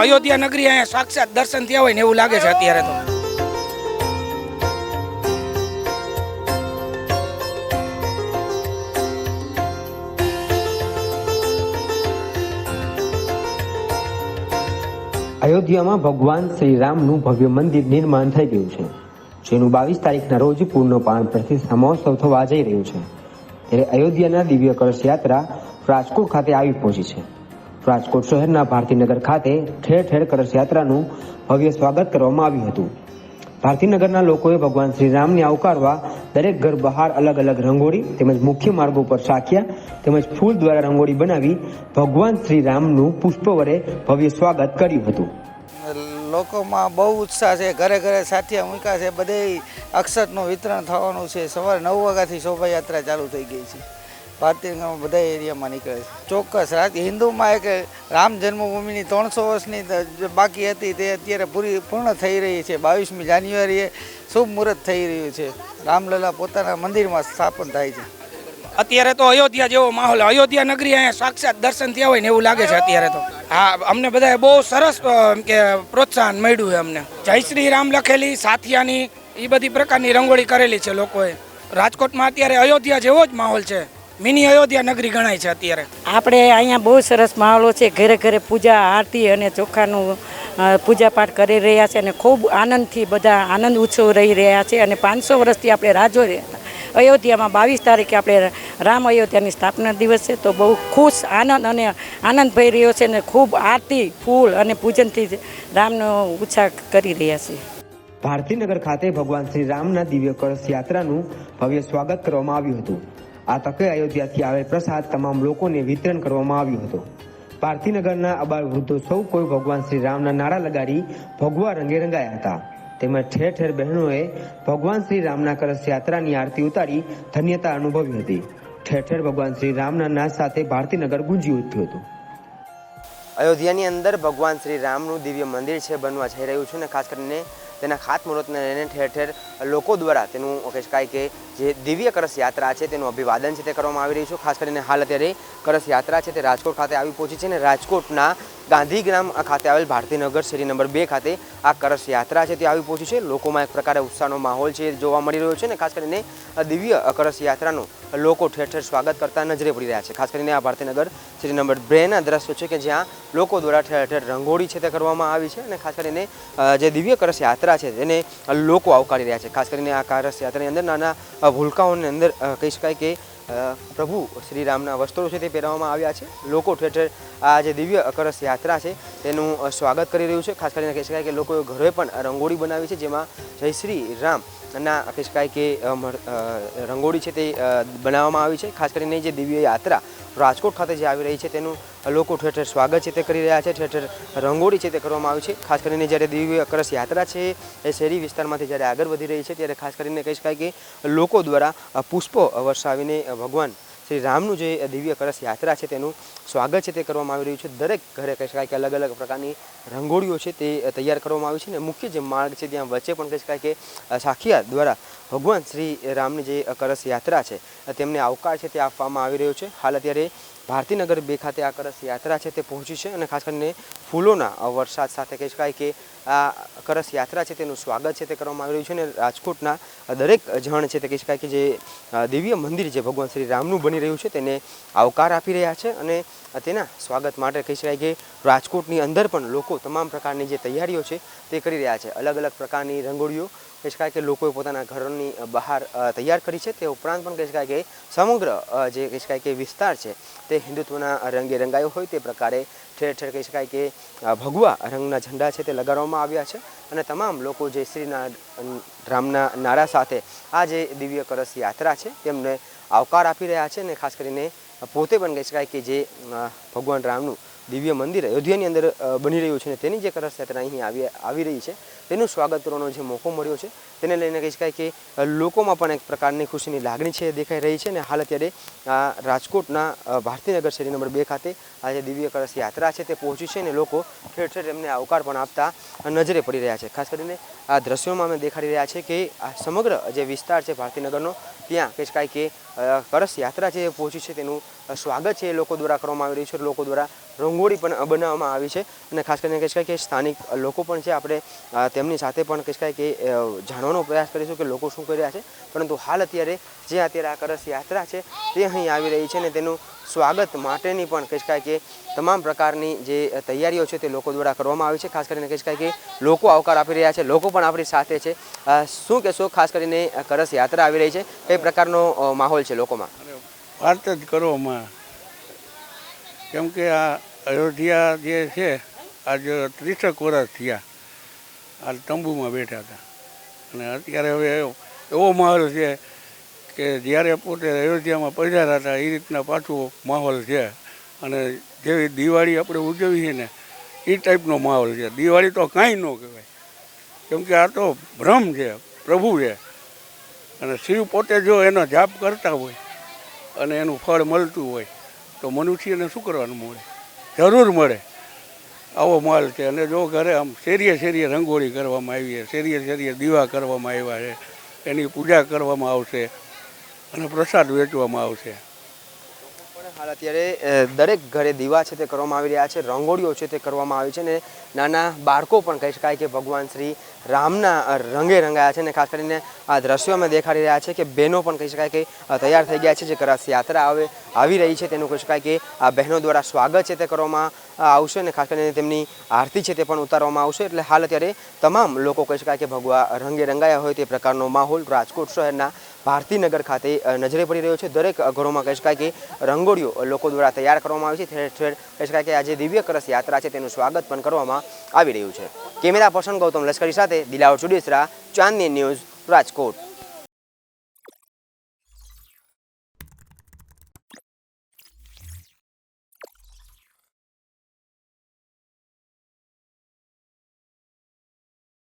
અયોધ્યા નગરી અહીંયા સાક્ષાત દર્શન થયા હોય ને એવું લાગે છે અત્યારે તો. અયોધ્યામાં ભગવાન શ્રી રામનું ભવ્ય મંદિર નિર્માણ થઈ ગયું છે, જેનું બાવીસ તારીખના રોજ પૂર્ણ પ્રાણ પ્રતિષ્ઠા મહોત્સવ થવા જઈ રહ્યું છે. ત્યારે અયોધ્યાના દિવ્ય કળશ યાત્રા રાજકોટ ખાતે આવી પહોંચી છે. રાજકોટ શહેરના ભારતીનગર ખાતે ઠેર ઠેર કળશ યાત્રાનું ભવ્ય સ્વાગત કરવામાં આવ્યું હતું. ભારતીનગરના લોકોએ ભગવાન શ્રી રામને આવકારવા દરેક ઘર બહાર અલગ અલગ રંગોળી તેમજ મુખ્ય માર્ગો પર શાખ્યા તેમજ ફૂલ દ્વારા રંગોળી બનાવી ભગવાન શ્રી રામનું પુષ્પ વડે ભવ્ય સ્વાગત કર્યું હતું. લોકોમાં બહુ ઉત્સાહ છે. ઘરે ઘરે સાથિયા મૂક્યા છે. બધે અક્ષતનું વિતરણ થવાનું છે. સવારે નવ વાગ્યાથી શોભાયાત્રા ચાલુ થઈ ગઈ છે. ભારતીયમાં બધા એરિયામાં નીકળે છે. ચોક્કસ હિન્દુમાં એક રામ જન્મભૂમિની ત્રણસો વર્ષની બાકી હતી તે અત્યારે પૂરી પૂર્ણ થઈ રહી છે. બાવીસમી જાન્યુઆરીએ શુભ મુહૂર્ત થઈ રહ્યું છે. રામલલા પોતાના મંદિરમાં સ્થાપન થાય છે. અત્યારે તો અયોધ્યા જેવો માહોલ, અયોધ્યા નગરી અહીંયા સાક્ષાત દર્શન થયા હોય ને એવું લાગે છે અત્યારે તો. હા, અમને બધાએ બહુ સરસ કે, પ્રોત્સાહન મળ્યું છે અમને. જય શ્રી રામ લખેલી, સાથિયાની એ બધી પ્રકારની રંગોળી કરેલી છે લોકોએ. રાજકોટમાં અત્યારે અયોધ્યા જેવો જ માહોલ છે. મિની અયોધ્યા નગરી ગણાય છે અત્યારે. આપણે અહીંયા બહુ સરસ માહોલો છે. ઘરે ઘરે પૂજા આરતી અને ચોખાનું પૂજાપાઠ કરી રહ્યા છે અને ખૂબ આનંદથી બધા આનંદ ઉત્સવ રહી રહ્યા છે. અને પાંચસો વર્ષથી આપણે રાજો રહ્યા અયોધ્યામાં બાવીસ તારીખે આપણે રામ અયોધ્યાની સ્થાપના દિવસ છે. તો બહુ ખુશ આનંદ અને આનંદ ભઈ રહ્યો છે અને ખૂબ આરતી ફૂલ અને પૂજનથી રામનો ઉત્સાહ કરી રહ્યા છે. ભારતીનગર ખાતે ભગવાન શ્રી રામના દિવ્ય કળશ યાત્રાનું ભવ્ય સ્વાગત કરવામાં આવ્યું હતું. આ તકે અયોધ્યાથી આવેલ પ્રસાદ તમામ લોકોને વિતરણ કરવામાં આવ્યું હતું. ભારતીનગરના અબાળ વૃદ્ધો સૌ કોઈ ભગવાન શ્રી રામના નારા લગાડી ભગવા રંગે રંગાયા હતા. તેમજ ઠેર ઠેર બહેનોએ ભગવાન શ્રી રામના કરસ યાત્રાની આરતી ઉતારી ધન્યતા અનુભવી હતી. ઠેર ઠેર ભગવાન શ્રી રામના નાદ સાથે ભારતીનગર ગુંજી ઉઠ્યું હતું. અયોધ્યાની અંદર ભગવાન શ્રી રામનું દિવ્ય મંદિર છે, બનવા જઈ રહ્યું છે અને ખાસ કરીને તેના ખાતમુહૂર્તને લઈને ઠેર ઠેર લોકો દ્વારા તેનું કહી કે જે દિવ્ય કરસ યાત્રા છે તેનું અભિવાદન છે તે કરવામાં આવી રહ્યું છે. ખાસ કરીને હાલ અત્યારે કરસ યાત્રા છે તે રાજકોટ ખાતે આવી પહોંચી છે અને રાજકોટના ગાંધીગ્રામ ખાતે આવેલ ભારતીનગર શેરી નંબર બે ખાતે આ કરસ યાત્રા છે તે આવી પહોંચી છે. લોકોમાં એક પ્રકારે ઉત્સાહનો માહોલ છે જોવા મળી રહ્યો છે અને ખાસ કરીને દિવ્ય કરસ યાત્રાનું લોકો ઠેર ઠેર સ્વાગત કરતા નજરે પડી રહ્યા છે. ખાસ કરીને આ ભારતીનગર શેરી નંબર બેના દ્રશ્યો છે કે જ્યાં લોકો દ્વારા ઠેર ઠેર રંગોળી છે તે કરવામાં આવી છે અને ખાસ કરીને જે દિવ્ય કરસ યાત્રા છે તેને લોકો આવકારી રહ્યા છે. ખાસ કરીને આ કરસ યાત્રાની અંદર નાના ભૂલકાઓની અંદર કહી શકાય કે પ્રભુ શ્રી રામના વસ્ત્રો છે તે પહેરવામાં આવ્યા છે. લોકો ઠેર આ જે દિવ્ય કળશ યાત્રા છે તેનું સ્વાગત કરી રહ્યું છે. ખાસ કરીને કહી શકાય કે લોકોએ ઘરે પણ રંગોળી બનાવી છે, જેમાં જય શ્રી રામ ના કહી શકાય કે રંગોળી છે તે બનાવવામાં આવી છે. ખાસ કરીને જે દિવ્ય યાત્રા રાજકોટ ખાતે જે આવી રહી છે તેનું લોકો ઠેર ઠેર સ્વાગત છે તે કરી રહ્યા છે. ઠેર ઠેર રંગોળી છે તે કરવામાં આવી છે. ખાસ કરીને જ્યારે દિવ્ય કળશ યાત્રા છે એ શહેરી વિસ્તારમાંથી જ્યારે આગળ વધી રહી છે, ત્યારે ખાસ કરીને કહી શકાય કે લોકો દ્વારા પુષ્પો વરસાવીને ભગવાન શ્રી રામનું જે દિવ્ય કળશ યાત્રા છે તેનું સ્વાગત છે તે કરવામાં આવી રહ્યું છે. દરેક ઘરે કહી શકાય કે અલગ અલગ પ્રકારની રંગોળીઓ છે તે તૈયાર કરવામાં આવી છે અને મુખ્ય જે માર્ગ છે ત્યાં વચ્ચે પણ કહી શકાય કે સાખિયા દ્વારા ભગવાન શ્રી રામની જે કળશ યાત્રા છે, તેમને આવકાર છે તે આપવામાં આવી રહ્યો છે. હાલ અત્યારે ભારતીનગર બે ખાતે આ કળશ યાત્રા છે તે પહોંચી છે અને ખાસ કરીને ફૂલોના વરસાદ સાથે કહી શકાય કે આ કળશ યાત્રા છે તેનું સ્વાગત છે તે કરવામાં આવી રહ્યું છે અને રાજકોટના દરેક જણ છે તે કહી શકાય કે જે દિવ્ય મંદિર જે ભગવાન શ્રી રામનું બની રહ્યું છે તેને આવકાર આપી રહ્યા છે અને તેના સ્વાગત માટે કહી શકાય કે રાજકોટની અંદર પણ લોકો તમામ પ્રકારની જે તૈયારીઓ છે તે કરી રહ્યા છે. અલગ અલગ પ્રકારની રંગોળીઓ કહી શકાય કે લોકોએ પોતાના ઘરોની બહાર તૈયાર કરી છે. તે ઉપરાંત પણ કહી શકાય કે સમગ્ર જે કહી શકાય કે વિસ્તાર છે તે હિન્દુત્વના રંગે રંગાયો હોય તે પ્રકારે ઠેર ઠેર કહી શકાય કે ભગવા રંગના ઝંડા છે તે લગાડવામાં આવ્યા છે અને તમામ લોકો જે શ્રીના રામના નારા સાથે આ જે દિવ્ય કળશ યાત્રા છે તેમને આવકાર આપી રહ્યા છે અને ખાસ કરીને પોતે પણ કહી શકાય કે જે ભગવાન રામનું દિવ્ય મંદિર અયોધ્યાની અંદર બની રહ્યું છે અને તેની જે કળશ યાત્રા અહીં આવી આવી રહી છે, તેનું સ્વાગત કરવાનો જે મોકો મળ્યો છે, તેને લઈને કહી શકાય કે લોકોમાં પણ એક પ્રકારની ખુશીની લાગણી છે, દેખાઈ રહી છે અને હાલ અત્યારે રાજકોટના ભારતીનગર શેરી નંબર બે ખાતે આ જે દિવ્ય કળશ યાત્રા છે તે પહોંચી છે અને લોકો ઠેર ઠેર એમને આવકાર પણ આપતા નજરે પડી રહ્યા છે. ખાસ કરીને આ દ્રશ્યોમાં અમે દેખાડી રહ્યા છે કે આ સમગ્ર જે વિસ્તાર છે ભારતીનગરનો ત્યાં કહી શકાય કે કળશ યાત્રા જે પહોંચી છે તેનું સ્વાગત છે એ લોકો દ્વારા કરવામાં આવી રહ્યું છે. લોકો દ્વારા રંગોળી પણ બનાવવામાં આવી છે. અને ખાસ કરીને કહી કે સ્થાનિક લોકો પણ છે, આપણે તેમની સાથે પણ કહી કે જાણવાનો પ્રયાસ કરીશું કે લોકો શું કરી રહ્યા છે. પરંતુ હાલ અત્યારે જે અત્યારે આ કળશ યાત્રા છે, તે અહીં આવી રહી છે અને તેનું સ્વાગત માટેની પણ કહી કે તમામ પ્રકારની જે તૈયારીઓ છે તે લોકો દ્વારા કરવામાં આવી છે. ખાસ કરીને કહી કે લોકો આવકાર આપી રહ્યા છે, લોકો પણ આપણી સાથે છે. શું કહેશો? ખાસ કરીને કરસ યાત્રા આવી રહી છે. કઈ પ્રકારનો માહોલ છે લોકોમાં? વાત જ કરવામાં કેમ કે આ અયોધ્યા જે છે, આજ ત્રીસેક વર્ષ થયા આ તંબુમાં બેઠા હતા. અને અત્યારે હવે એવો માહોલ છે કે જ્યારે પોતે અયોધ્યામાં પધાર્યા હતા એ રીતના પાછો માહોલ છે. અને જેવી દિવાળી આપણે ઉજવી છે ને એ ટાઈપનો માહોલ છે. દિવાળી તો કાંઈ ન કહેવાય. કેમ કે આ તો ભ્રમ છે, પ્રભુ છે. અને શિવ પોતે જો એનો જાપ કરતા હોય, અને એનું ફળ મળતું હોય તો મનુષ્યને શું કરવાનું મળે? જરૂર મળે. આવો માલ છે. અને જો ઘરે આમ શેરીએ શેરીએ રંગોળી કરવામાં આવી છે, શેરીએ શેરીએ દીવા કરવામાં આવ્યા છે, એની પૂજા કરવામાં આવશે અને પ્રસાદ વેચવામાં આવશે. હાલ અત્યારે દરેક ઘરે દીવા છે તે કરવામાં આવી રહ્યા છે, રંગોળીઓ છે તે કરવામાં આવી છે ને નાના બાળકો પણ કહી શકાય કે ભગવાન શ્રી રામના રંગે રંગાયા છે ને ખાસ કરીને આ દ્રશ્યોમાં દેખાડી રહ્યા છે કે બહેનો પણ કહી શકાય કે તૈયાર થઈ ગયા છે જે કરાશ યાત્રા આવે, આવી રહી છે તેનું કહી શકાય કે આ બહેનો દ્વારા સ્વાગત છે તે કરવામાં આવશે ને ખાસ કરીને તેમની આરતી છે તે પણ ઉતારવામાં આવશે. એટલે હાલ અત્યારે તમામ લોકો કહી શકાય કે ભગવા, રંગે રંગાયા હોય તે પ્રકારનો માહોલ રાજકોટ શહેરના ભારતીનગર ખાતે નજરે પડી રહ્યો છે. દરેક ઘરોમાં કહી શકાય કે રંગોળીઓ લોકો દ્વારા તૈયાર કરવામાં આવી છે. ઠેર કહી શકાય કે આજે દિવ્ય કળશ યાત્રા છે. તેનું સ્વાગત પણ કરવામાં આવી રહ્યું છે. કેમેરા પર્સન ગૌતમ લશ્કરી સાથે દિલાવર ચુડેસરા, ચાંદની ન્યૂઝ રાજકોટ.